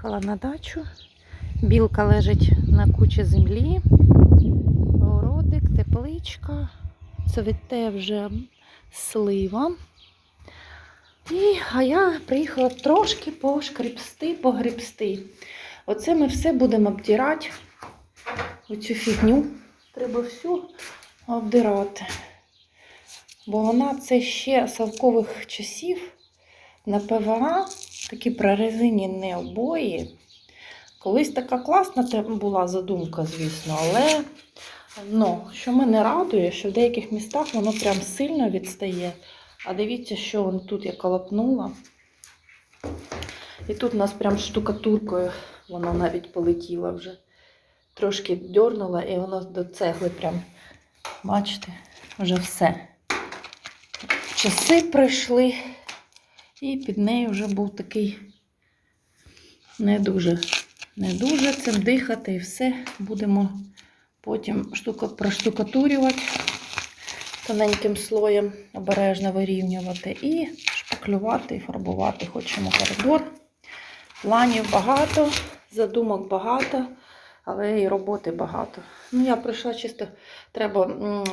Приїхала на дачу. Білка лежить на кучі землі. Городик, тепличка. Цвіте вже слива. І, а я приїхала трошки пошкребсти, погребсти. Оце ми все будемо обдирати. Оцю фігню. Треба всю обдирати. Бо вона це ще совкових часів на ПВА, такі прорезинені обої. Колись така класна була задумка, звісно, але ну, що мене радує, що в деяких містах воно прям сильно відстає. А дивіться, що вон тут я колопнула. І тут у нас прям штукатуркою воно навіть полетіло вже. Трошки дьорнула, і воно до цегли прям, бачите, вже все. Часи пройшли, і під нею вже був такий не дуже, не дуже цим дихати і все. Будемо потім штука, проштукатурювати тоненьким слоєм, обережно вирівнювати і шпаклювати, і фарбувати. Хочемо коридор. Планів багато, задумок багато, але і роботи багато. Ну, я прийшла чисто, треба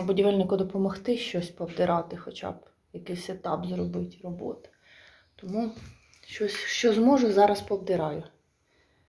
будівельнику допомогти щось повдирати, хоча б якийсь етап зробити роботи. Тому щось, що зможу, зараз повдираю.